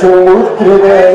Çoğunluk gibi de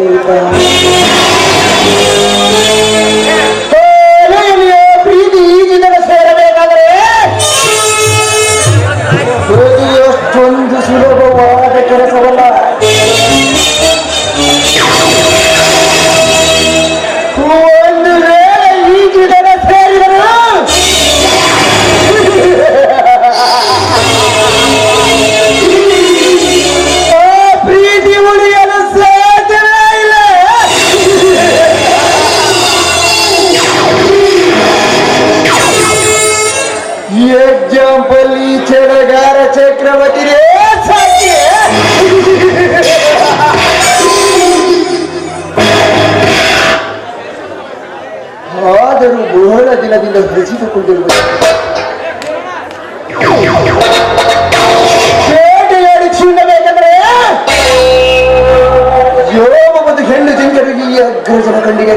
ಬೆಳಗಿಯ ಘೋಷಣೆ ಕಂಡಿಗೆ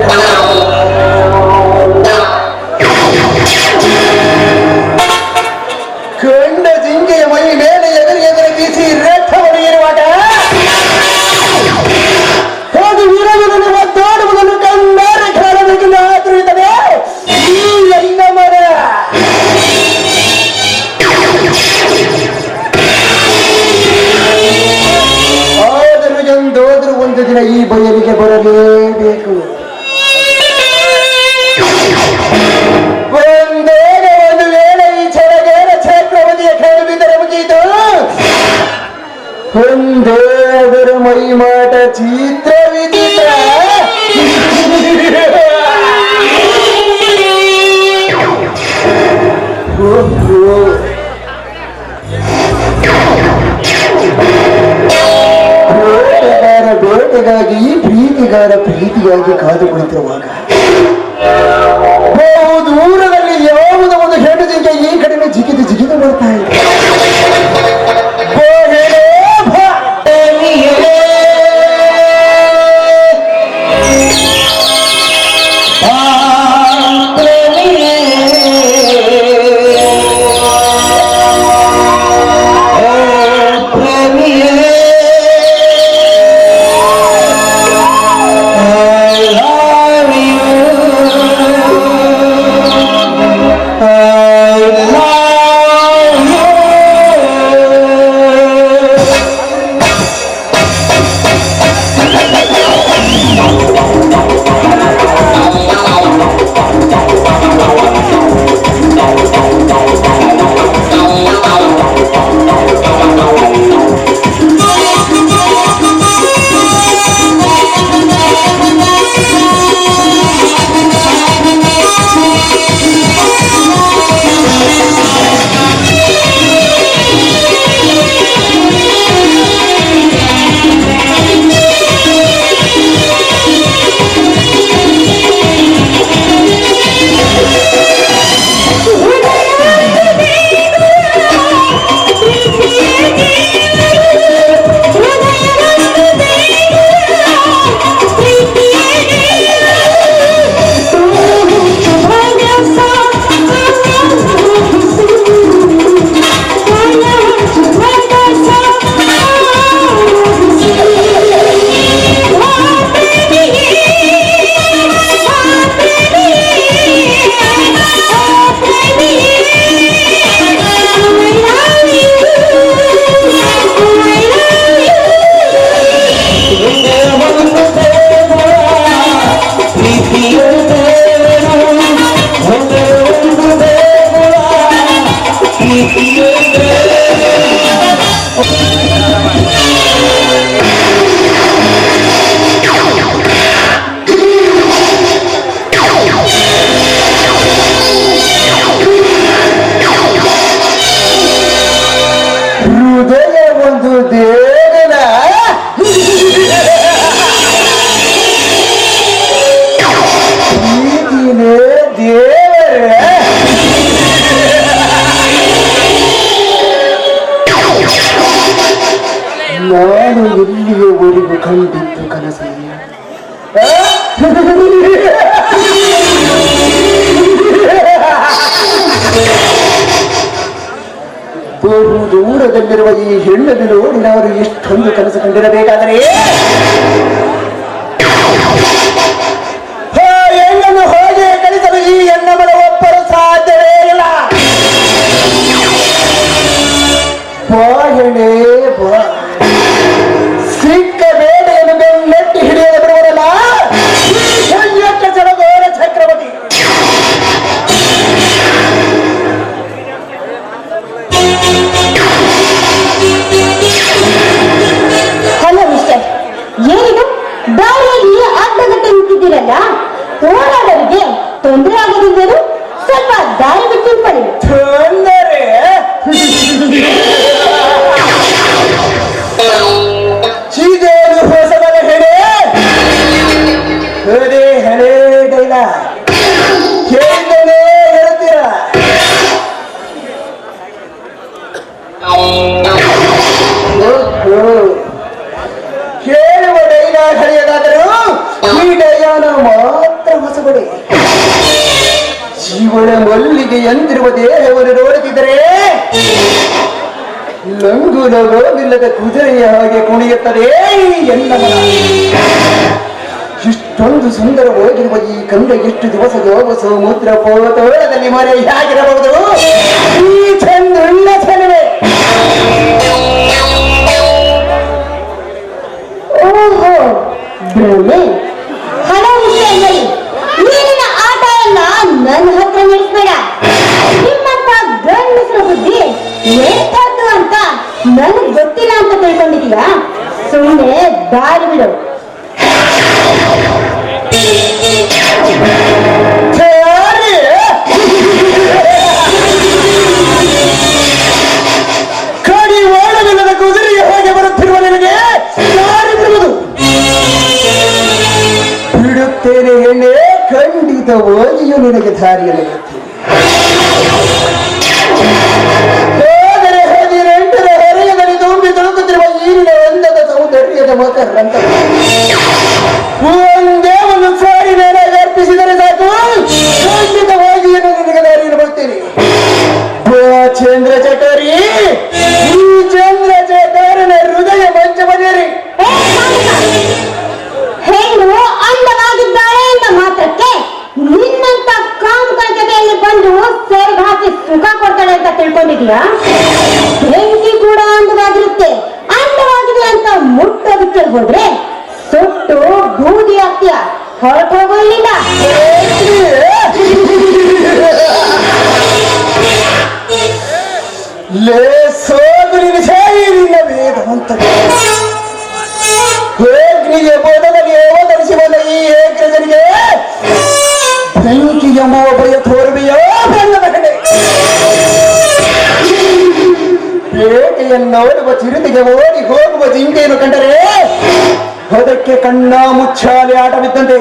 ನೋಡಿದರೆ ಮೈ ಮಾಟ ಚಿತ್ರ ವಿಚಿತ್ರ ಬೇಟೆಗಾರ ಬೇಟೆಗಾಗಿ ಪ್ರೀತಿಗಾರ ಪ್ರೀತಿಗಾಗಿ ಕಾದು ಕುಳಿತಿರುವಾಗ ಹೆಣ್ಣನ್ನು ನೋಡಿ ನಾವು ಇಷ್ಟೊಂದು ಕನಸು ಕಂಡಿರಬೇಕಾದರೆ ಹೆಣ್ಣನ್ನು ಹೋಗಿ ಕಳಿಸಲು ಈ ಹೆಣ್ಣಮನ ಒಪ್ಪರ ಸಾಧ್ಯವೇ ಇಲ್ಲ? ಬಾ, ಹೆಣ್ಣೆ, ಬಾ. ಮಲ್ಲಿಗೆ ಎಂದಿರುವ ದೇಹವನ್ನು ನೋಡುತ್ತಿದ್ದರೆ ಲಂಗು ಲಗೋವಿಲ್ಲದ ಕುದುರೆಯ ಹಾಗೆ ಕುಣಿಯುತ್ತದೆ ಎಲ್ಲ ಇಷ್ಟೊಂದು ಸುಂದರವಾಗಿರುವ ಈ ಕಂದ ಎಷ್ಟು ದಿವಸ ಯೋಗ ಮೂತ್ರ ಪೋತೋಳದಲ್ಲಿ ಮರೆಯಾಗಿರಬಹುದು ಈ ಚಂದ್ರಣ್ಣ ಚೆಲುವೆ ಓಹೋ ಹಣ ಆಟ ಎಲ್ಲ ನನ್ನ ಹತ್ರ ನಡೆಸ್ಬೇಡ ನಿಮ್ಮಂತ ಗಂಡಸರ ಬುದ್ಧಿ ಎಂಥದ್ದು ಅಂತ ನನಗ್ ಗೊತ್ತಿಲ್ಲ ಅಂತ ತಿಳ್ಕೊಂಡಿದೀಯಾ ಸುಮ್ಮನೆ ದಾರಿ ಬಿಡು. ಬಿಡುತ್ತೇನೆ ಎಣ್ಣೆ ಖಂಡಿತವಾಗಿಯೂ ನಿನಗೆ ದಾರಿಯನ್ನು Motor. ವೇದವಂತ ಬೋಧನೆಗೆ ಓದರಿಸಿ ಬಂದ ಈ ಏಕಜನಿಗೆ ಬೆಂಕಿ ಎಂಬುವ ಭಯ ತೋರುವೆಯೋ ಬೆಲ್ಲದ ಕಡೆ. ಬೇಟೆಯನ್ನು ನೋಡುವ ಚಿರುತಿಗೆ ಓಡಿ ಹೋಗುವ ಜಿಂಕೆಯನ್ನು ಕಂಡರೆ ಅದಕ್ಕೆ ಕಣ್ಣ ಮುಚ್ಚಾಲೆ ಆಟವಿದ್ದಂತೆ.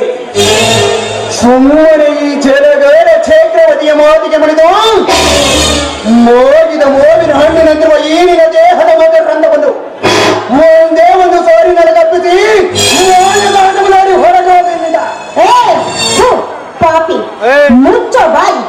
ಸುಮ್ಮನೆ ಈ ಜಲಗಾರ ಚಕ್ರವತಿಯ ಮಾತಿಗೆ ಮಣಿದು ಮೋಗಿದ ಮೋವಿನ ಹಣ್ಣಿನಂತಿರುವ ಈನಿನ ದೇಹದ ಮಗರಂದ ಬಂದು ಒಂದೇ ಒಂದು ಸಾರಿ ನನಗಪ್ಪಿಸಿ ಮಾಡಿ ಹೊರಗೋದಿಲ್ಲ ಏ, ಥು, ಪಾಪಿ ಮುಚ್ಚೋ ಬಾಯಿ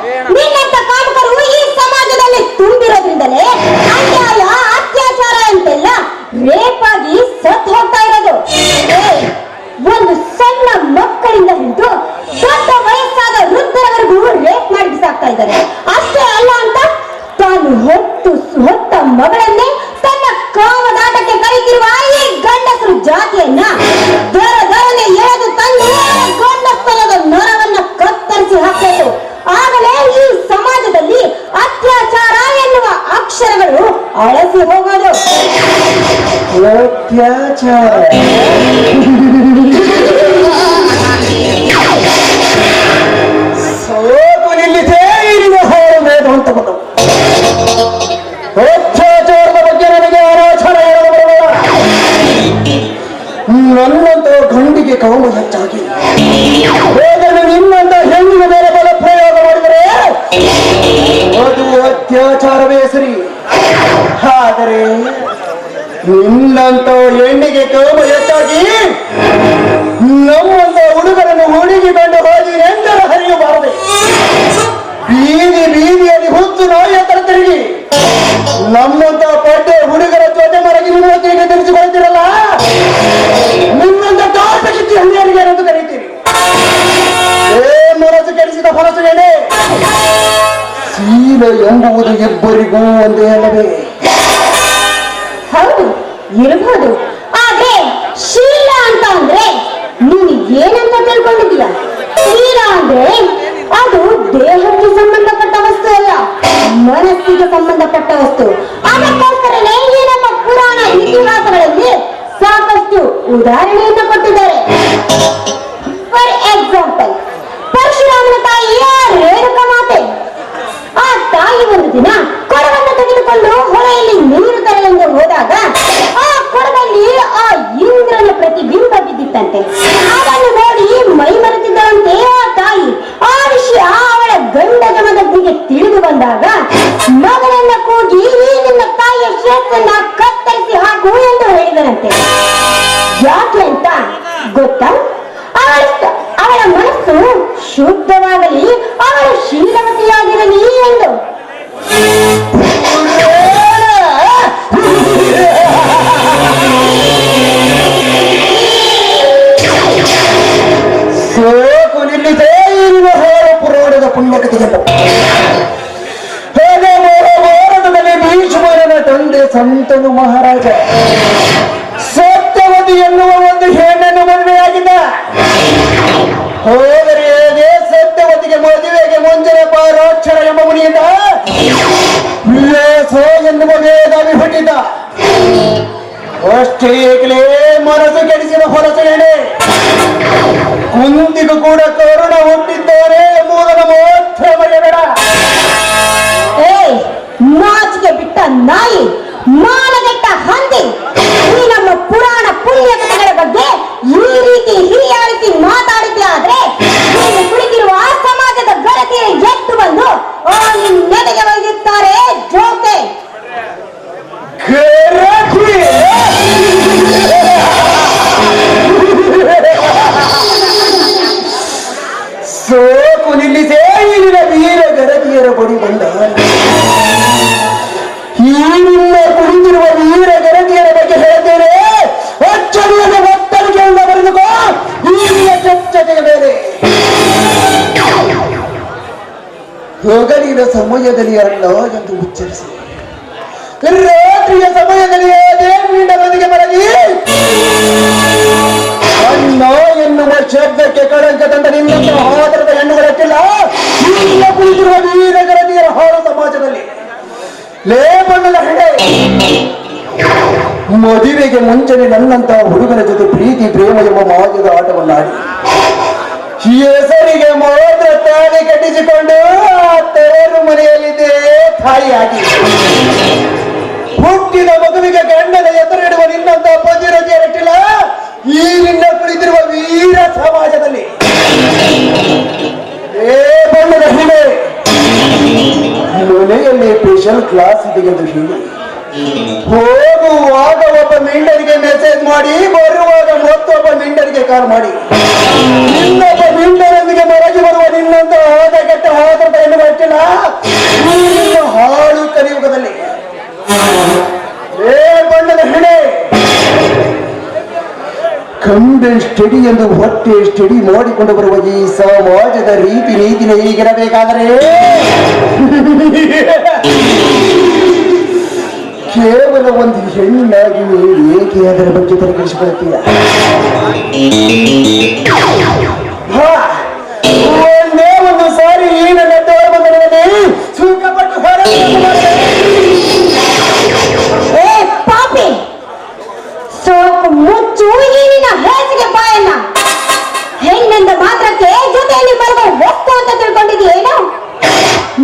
ಅತ್ಯಾಚಾರ ಸೋತು ನಿಲ್ಲಿಸೇ ಇರುವ ಹಾಳು ಮೇದ ಅಂತ ಬಂದವು. ಶೀಲ ಎಂಬುವುದು ಇಬ್ಬರಿಗೂ ಒಂದೇ ಅಲ್ಲವೇ? ಹೌದು, ಇರಬಹುದು. ಆದ್ರೆ ಶೀಲ ಅಂತ ಅಂದ್ರೆ ನೀನು ಏನಂತ ತಿಳ್ಕೊಂಡಿದೀಯ ಶೀಲ ಅಂದ್ರೆ ಅದು ದೇಹಕ್ಕೆ ಸಂಬಂಧಪಟ್ಟ ವಸ್ತು ಅಲ್ಲ, ಮನಸ್ಸಿಗೆ ಸಂಬಂಧಪಟ್ಟ ವಸ್ತು. ಅದಕ್ಕೋಸ್ಕರನೇ ಈ ನಮ್ಮ ಪುರಾಣ ಇತಿಹಾಸಗಳಲ್ಲಿ ಸಾಕಷ್ಟು ಉದಾಹರಣೆಯನ್ನು ಕೊಟ್ಟಿದ್ದಾರೆ. ಫಾರ್ ಎಕ್ಸಾಂಪಲ್ ಪರಶುರಾಮನ ತಾಯಿಯ ರೇಣುಕ ಮಾತೆ. ಆ ತಾಯಿ ಒಂದು ದಿನ ಕೊಡವನ್ನು ತೆಗೆದುಕೊಂಡು ಹೊಳೆಯಲ್ಲಿ ನೀರು ತರಲೆಂದು ಹೋದಾಗ ಆ ಕೊಡದಲ್ಲಿ ಆ ಇಂದ್ರನ ಪ್ರತಿಬಿಂಬ ಬಿದ್ದಿತ್ತಂತೆ. ಸಂತನು ಮಹಾರಾಜ? ಸತ್ಯವತಿ ಎನ್ನುವ ಒಂದು ಹೆಣ್ಣನ್ನು ಮದುವೆಯಾಗಿದ್ದ ಹೋದರೆ ಅದೇ ಸತ್ಯವತಿಗೆ ಮದುವೆಗೆ ಮುಂಜಾನೆ ಪಾರಾಕ್ಷರ ಎಂಬ ಮುನಿಯಿಂದ. ವ್ಯಾಸ ಎನ್ನುವ ವೇದಾವಿ ಹುಟ್ಟಿದ್ದ ಅಷ್ಟೇಗಲೇ ಮನಸ್ಸು ಕೆಡಿಸಿದ ಹೊರಸೇನೆ ಕುಂದಿಗೂ ಕೂಡ ಕರುಣ ಹುಟ್ಟಿದ್ದಾರೆ ಎಂಬುದನ್ನು ಮಾತ್ರ ಮರೆಯಬೇಡ. ಏಯ್, ನಾಚಿಕೆ ಬಿಟ್ಟ ನಾಯಿ. ಮಾನಗೆಟ್ಟ ಹಂದಿ ಈ ನಮ್ಮ ಪುರಾಣ ಪುಣ್ಯ ಕಥೆಗಳ ಬಗ್ಗೆ ಈ ರೀತಿ ಹಿರಿಯಾಳಿಸಿ ಮಾತಾಡಿದ್ದೆ ಆದ್ರೆ ನೀನು ಕುಳಿತಿರುವ ಸಮಾಜದ ಗಣತಿಯ ಎತ್ತು ಬಂದು ಆ ಸಮಯದಲ್ಲಿ ಎಂದು ಉಚ್ಚರಿಸಿ. ರಾತ್ರಿಯ ಸಮಯದಲ್ಲಿ ದೇವಿಯಿಂದ ಬದಿಗೆ ಮರಗಿ ಅಣ್ಣ, ಎನ್ನುವ ಶಬ್ದಕ್ಕೆ ಕಳಂಕ ತಂದ ನಿನ್ನಂತ ಆದರದ ಹೆಣ್ಣುಗಳಕ್ಕಿಲ್ಲ ಈಗ ಕುಳಿತಿರುವ ವೀರಗರತಿಯರ ಹಾಳ ಸಮಾಜದಲ್ಲಿ. ಲೇ ಬಣ್ಣದ ಹೆಡೆ ಮದುವೆಗೆ ಮುಂಚೆನೆ ನನ್ನಂತ ಹುಡುಗನ ಜೊತೆ ಪ್ರೀತಿ, ಪ್ರೇಮ ಎಂಬ ಮಾಜದ ಆಟವನ್ನಾಡಿ. ಹೆಸರಿಗೆ ಮಾತ್ರ ತಾಳಿ ಕಟ್ಟಿಸಿಕೊಂಡು ಆ ತವರು ಮನೆಯಲ್ಲಿದ್ದೇ ತಾಯಿಯಾಗಿ ಹುಟ್ಟಿದ ಮಗುವಿಗೆ ಗಂಡನ ಎದುರಿಡುವ ನಿನ್ನಂತ ಪತಿರತಿಯರಟ್ಟಿಲ್ಲ ಈ ನಿನ್ನ ಕುಳಿತಿರುವ ವೀರ ಸಮಾಜದಲ್ಲಿ. ಏ ಬಣ್ಣದ ಹಿಮೆ. ಮನೆಯಲ್ಲಿ ಸ್ಪೆಷಲ್ ಕ್ಲಾಸ್ ಎಂದು ಹೇಳಿ. ಹೋಗುವಾಗ ಒಬ್ಬ ಮಿಂಡರಿಗೆ ಮೆಸೇಜ್ ಮಾಡಿ, ಬರುವಾಗ ಮತ್ತೊಬ್ಬ ಮಿಂಡರಿಗೆ ಕಾಲ್ ಮಾಡಿ. ಇನ್ನೊಬ್ಬ ಮಿಂಡರೊಂದಿಗೆ ಮರಗಿ ಬರುವ ನಿನ್ನಂತ ಆದ ಕೆಟ್ಟ ಆದರದ ಎನ್ನುವ ಅಟ್ಟಿಲ್ಲ ಈ ನಿನ್ನ ಹಾಳು ಕಲಿಯುಗದಲ್ಲಿ. ಬಣ್ಣದ ಹೆಣೆ. ಕಂಡೆ ಸ್ಟಡಿ ಎಂದು ಹೊಟ್ಟೆ ಸ್ಟಡಿ ನೋಡಿಕೊಂಡು ಬರುವ ಈ ಸಮಾಜದ ರೀತಿ ನೀತಿನ ಹೀಗಿರಬೇಕಾದರೆ ಕೇವಲ ಒಂದು ಹೆಣ್ಣಾಗಿ ಏಕೆ ಅದರ ಬಗ್ಗೆ ಪರಿಗಣಿಸಿಕೊಳ್ಳುತ್ತೀಯ? ಮುಚ್ಚು ಈ ನಿನ್ನ ಹೇಸಿಗೆ ಬಾಯನ್ನ. ಹೆಣ್ಣೆಂದ ಮಾತ್ರಕ್ಕೆ ಜೊತೆಯಲ್ಲಿ ಬರುವ ವಸ್ತು ಅಂತ ತಿಳ್ಕೊಂಡಿದ್ದೀಯೇನು?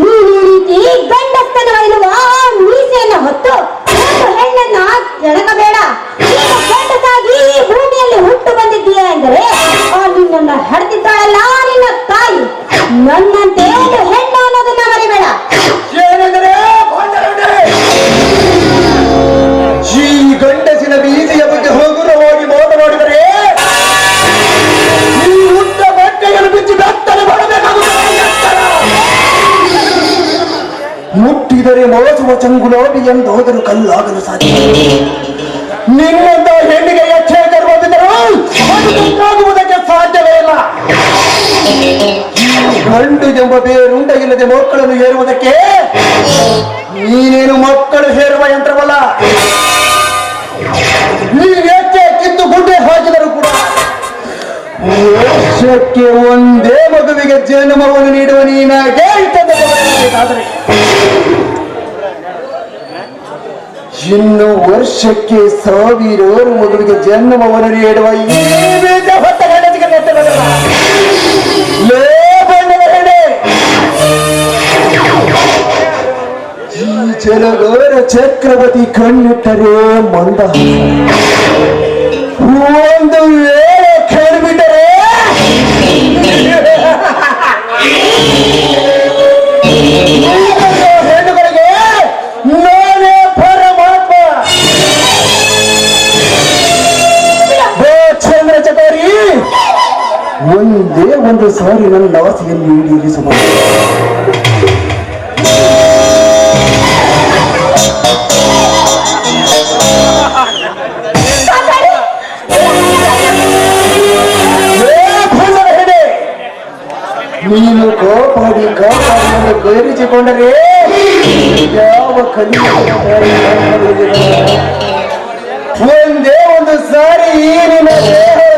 ನೀನು ರೀತಿ ಗಂಡಸ್ತನ ಇರುವ ಮೀಸೆಯನ್ನು ಹೊತ್ತು ಒಂದು ಹೆಣ್ಣನ್ನ ಕೆಣಕಬೇಡ. ಗಂಡಸಾಗಿ ಈ ಭೂಮಿಯಲ್ಲಿ ಹುಟ್ಟು ಬಂದಿದ್ದೀಯ ಎಂದರೆ, ಆ ನಿನ್ನನ್ನ ಹಡೆದಿದ್ದಾಳಲ್ಲ ನಿನ್ನ ತಾಯಿ. ನನ್ನಂತೆ ಮುಟ್ಟಿದರೆ ಮೋಸುವ ಚಂಗುಲೋಬಿ ಎಂದು ಹೋದರು ಕಲ್ಲಾಗಲು ಸಾಧ್ಯ. ನಿನ್ನಂತ ಹೆಣ್ಣಿಗೆ ಅದು ತುತ್ತಾಗುವುದಕ್ಕೆ ಸಾಧ್ಯವೇ ಇಲ್ಲ. ಗಂಡು ಎಂಬ ಬೇರುಂಡ ಇಲ್ಲದೆ ಮಕ್ಕಳನ್ನು ಹೇರುವುದಕ್ಕೆ ನೀನೇನು ಮಕ್ಕಳು ಹೇರುವ ಯಂತ್ರವಲ್ಲ. ನೀವೇಕೆ ಕಿತ್ತು ಗುಡ್ಡೆ ಹಾಕಿದರೂ ಕೂಡ ವರ್ಷಕ್ಕೆ ಒಂದೇ ಮಗುವಿಗೆ ಜನ್ಮವನ್ನು ನೀಡುವ ನೀನಾಗೆ ಇಟ್ಟಬೇಕಾದರೆ ಇನ್ನು ವರ್ಷಕ್ಕೆ ಸಾವಿರಾರು ಮಗುವಿಗೆ ಜನ್ಮವನ್ನು ನೀಡುವ ಈ ಜಲಗಾರ ಚಕ್ರವರ್ತಿ ಕಣ್ಣಿಟ್ಟರೆ ಮಂದ. ಒಂದು ವೇಳೆ ಕಣ್ಬಿಟ್ಟರೆ ಒಂದೇ ಒಂದು ಸಾರಿ ನನ್ನ ಆಸೆಯನ್ನು ಈಡೇರಿಸುವ ಏ ಭಂಡದ ಹೆಡೆ ನೀನು ಕಾಪಾಡಿ ಕಾಪಾಡಿ ನನ್ನ ಕೈರಿಸಿಕೊಂಡರೆ ಯಾವ ಕಲಿ ಒಂದೇ ಒಂದು ಸಾರಿ ಈ ನಿನ್ನ ದೇಹದ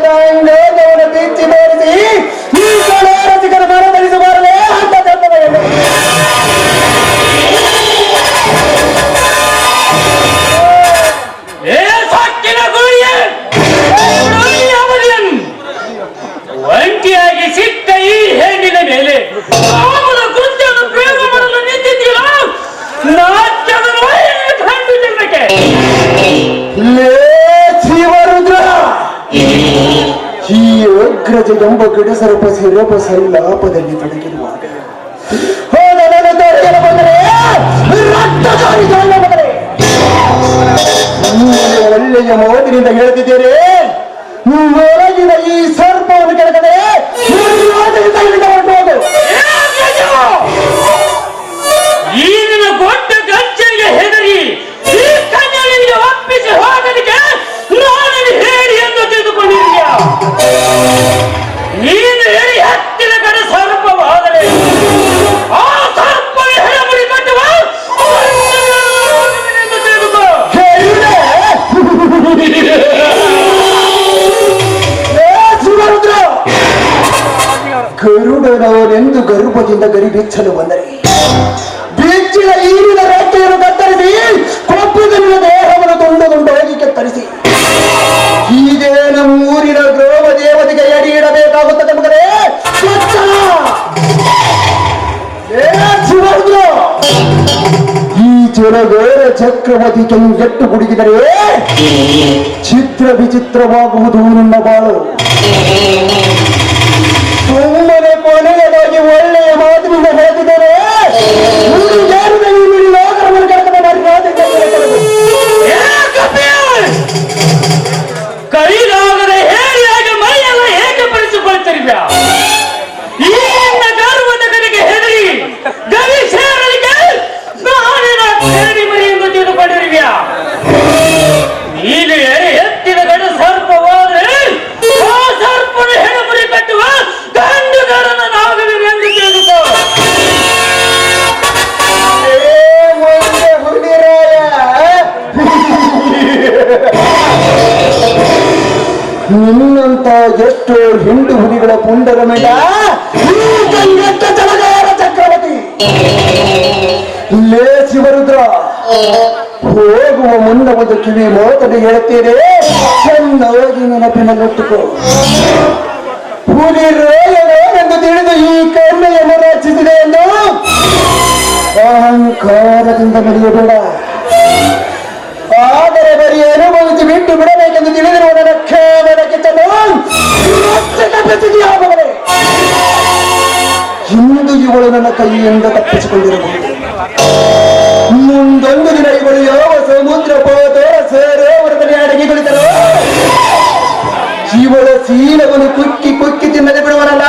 ಈ ಅಗ್ರಜ ಎಂಬ ತೊಡಗಿರುವಾಗ. ಬಂದರೆ. ರಕ್ತಧಾರಿ ಜಾಲ ಬಂದರೆ. ನೀನು ಒಳ್ಳೆಯ ಮೋದಿನಿಂದ ಹೇಳ್ತಿದ್ದೀರಿ. ಹೊರಗಿನ ಈ ಸರ್ಪವನ್ನು ಕೆಳಗಡೆ ಈಗಿನ ಕೊಟ್ಟ ಗಂಚರಿಗೆ ಹೆದರಿ ಈ ಕನ್ಯನಿಗೆ ಒಪ್ಪಿಸಿ ಹೋಗಲಿಕ್ಕೆ ನೀನು ಹೇಳಿ ಹತ್ತಿರ ಕಡೆ ಸರ್ಪವಾದರೆ ಆ ಸರ್ಪವೇ ಹೆಣಮುಡಿ ಕಟ್ಟುವ ಎಂದು ತಿಳಿದುಕೋ ಕೇಳಿದೆ? ಏ ಶಿವರುದ್ರ ಗರುಡನವನೆಂದು ಗರ್ಭದಿಂದ ಗರಿ ಬಿಚ್ಚಲು ಬಂದರೆ ಈ ಚಕ್ರವರ್ತಿ ಕೆಲವು ಎಟ್ಟು ಕುಡಿದರೆ ಚಿತ್ರ ವಿಚಿತ್ರವಾಗುವುದು ನನ್ನ ಬಾಳು. ಸುಮ್ಮನೆ ಈ ಗಂಗೆಟ್ಟ ಜಲಗಾರ ಚಕ್ರವರ್ತಿ. ಲೇ ಶಿವರುದ್ರ ಹೋಗುವ ಮುನ್ನ ಒಂದು ಕಿವಿ ಮೋತಡಿ ಹೇಳ್ತೀರಿ ಚೆನ್ನಾಗಿ ನೆನಪಿನಲ್ಲಿಟ್ಟುಕೋ ಹುಲಿ ರೋಗವೆಂದು ತಿಳಿದು ಈ ಕಣ್ಣೆಯನ್ನು ರಚಿಸಿದೆ ಎಂದು ಅಹಂಕಾರದಿಂದ ನಡೆಯಬೇಡ ಆದರೆ ಬರೀ ಅನುಭವಿಸಿ ಬಿಟ್ಟು ಬಿಡಬೇಕೆಂದು ತಿಳಿದಿರುವ ನನ್ನ ತಪ್ಪಿಸಿದೆಯಾಗುತ್ತದೆ ಇಂದು ಇವಳು ನನ್ನ ಕೈಯಿಂದ ತಪ್ಪಿಸಿಕೊಂಡಿರಬಹುದು. ಮುಂದೊಂದು ದಿನ ಇವಳು ಯಾವ ಸಮುದ್ರ ಪೋತೋರ ಸರೋವರದಲ್ಲಿ ಅಡಗಿ ಕುಳಿತರೋ? ಇವಳ ಶೀಲವನ್ನು ಕುಕ್ಕಿ ಕುಕ್ಕಿ ತಿನ್ನದೆ ಬಿಡುವನಲ್ಲ?